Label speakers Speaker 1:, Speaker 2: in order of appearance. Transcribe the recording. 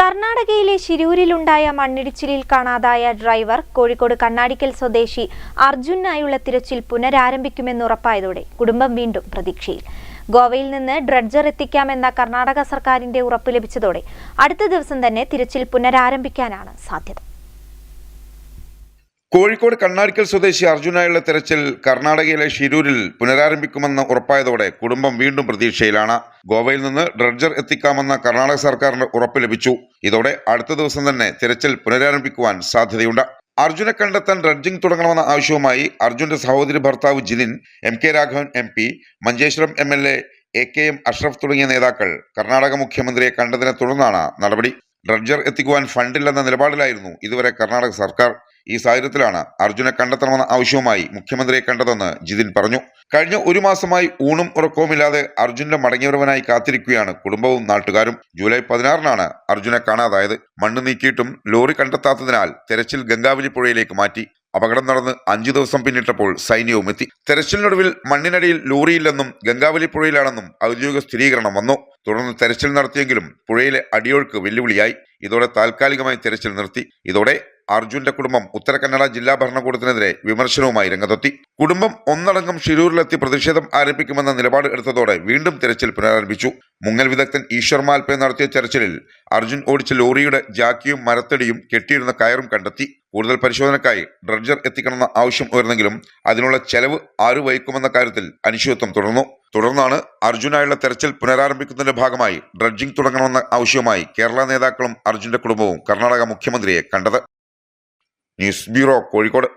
Speaker 1: കർണാടകയിലെ ശിരൂരിലുണ്ടായ മണ്ണിടിച്ചിലിൽ കാണാതായ ഡ്രൈവർ കോഴിക്കോട് കണ്ണാടിക്കൽ സ്വദേശി അർജുനായുള്ള തിരച്ചിൽ പുനരാരംഭിക്കുമെന്നുറപ്പായതോടെ കുടുംബം വീണ്ടും പ്രതീക്ഷയിൽ. ഗോവയിൽ നിന്ന് ഡ്രഡ്ജർ എത്തിക്കാമെന്ന കർണാടക സർക്കാരിന്റെ ഉറപ്പ് ലഭിച്ചതോടെ അടുത്ത ദിവസം തന്നെ തിരച്ചിൽ പുനരാരംഭിക്കാനാണ് സാധ്യത.
Speaker 2: കോഴിക്കോട് കണ്ണാടിക്കൽ സ്വദേശി അർജുനായുള്ള തെരച്ചിൽ കർണാടകയിലെ ഷിരൂരിൽ പുനരാരംഭിക്കുമെന്ന് ഉറപ്പായതോടെ കുടുംബം വീണ്ടും പ്രതീക്ഷയിലാണ്. ഗോവയിൽ നിന്ന് ഡ്രഡ്ജർ എത്തിക്കാമെന്ന കർണാടക സർക്കാരിന്റെ ഉറപ്പ് ലഭിച്ചു. ഇതോടെ അടുത്ത ദിവസം തന്നെ തിരച്ചിൽ പുനരാരംഭിക്കുവാൻ സാധ്യതയുണ്ട്. അർജുനെ കണ്ടെത്താൻ ഡ്രഡ്ജിംഗ് തുടങ്ങണമെന്ന ആവശ്യവുമായി അർജുന്റെ സഹോദരി ഭർത്താവ് Jithin M K Raghavan M P Manjeshwaram M L A A K M Ashraf തുടങ്ങിയ നേതാക്കൾ കർണാടക മുഖ്യമന്ത്രിയെ കണ്ടതിനെ തുടർന്നാണ് നടപടി. ഡ്രഡ്ജർ എത്തിക്കുവാൻ ഫണ്ടില്ലെന്ന നിലപാടിലായിരുന്നു ഇതുവരെ കർണാടക സർക്കാർ ഈ സാഹചര്യത്തിലാണ് അർജുനെ കണ്ടെത്തണമെന്ന ആവശ്യവുമായി മുഖ്യമന്ത്രിയെ കണ്ടതെന്ന് ജിതിൻ പറഞ്ഞു. കഴിഞ്ഞ ഒരു മാസമായി ഊണും ഉറക്കവുമില്ലാതെ അർജുന്റെ മടങ്ങിയവരവനായി കാത്തിരിക്കുകയാണ് കുടുംബവും നാട്ടുകാരും. ജൂലൈ പതിനാറിനാണ് അർജുനെ കാണാതായത്. മണ്ണ് നീക്കിയിട്ടും ലോറി കണ്ടെത്താത്തതിനാൽ തെരച്ചിൽ ഗംഗാവലി പുഴയിലേക്ക് മാറ്റി. അപകടം നടന്ന് അഞ്ചു ദിവസം പിന്നിട്ടപ്പോൾ സൈന്യവും എത്തി. തെരച്ചിലിനൊടുവിൽ മണ്ണിനടിയിൽ ലോറിയില്ലെന്നും ഗംഗാവലി പുഴയിലാണെന്നും ഔദ്യോഗിക സ്ഥിരീകരണം വന്നു. തുടർന്ന് തെരച്ചിൽ നടത്തിയെങ്കിലും പുഴയിലെ അടിയൊഴുക്ക് വെല്ലുവിളിയായി. ഇതോടെ താൽക്കാലികമായി തെരച്ചിൽ നിർത്തി. ഇതോടെ അർജുന്റെ കുടുംബം ഉത്തര കന്നഡ ജില്ലാ ഭരണകൂടത്തിനെതിരെ വിമർശനവുമായി രംഗത്തെത്തി. കുടുംബം ഒന്നടങ്കം ഷിരൂരിലെത്തി പ്രതിഷേധം ആരംഭിക്കുമെന്ന നിലപാട് എടുത്തതോടെ വീണ്ടും തെരച്ചിൽ പുനരാരംഭിച്ചു. മുങ്ങൽ വിദഗ്ധൻ ഈശ്വർ മാൽപ്പെ നടത്തിയ തെരച്ചിലിൽ അർജുൻ ഓടിച്ച ലോറിയുടെ ജാക്കിയും മരത്തടിയും കെട്ടിയിരുന്ന കയറും കണ്ടെത്തി. കൂടുതൽ പരിശോധനക്കായി ഡ്രഡ്ജർ എത്തിക്കണമെന്ന ആവശ്യം ഉയർന്നെങ്കിലും അതിനുള്ള ചെലവ് ആരു വഹിക്കുമെന്ന കാര്യത്തിൽ അനിശ്ചിതത്വം തുടർന്നു. തുടർന്നാണ് അർജുനായുള്ള തെരച്ചിൽ പുനരാരംഭിക്കുന്നതിന്റെ ഭാഗമായി ഡ്രഡ്ജിംഗ് തുടങ്ങണമെന്ന ആവശ്യവുമായി കേരള നേതാക്കളും അർജുന്റെ കുടുംബവും കർണാടക മുഖ്യമന്ത്രിയെ കണ്ടത്. News bureau Kozhikode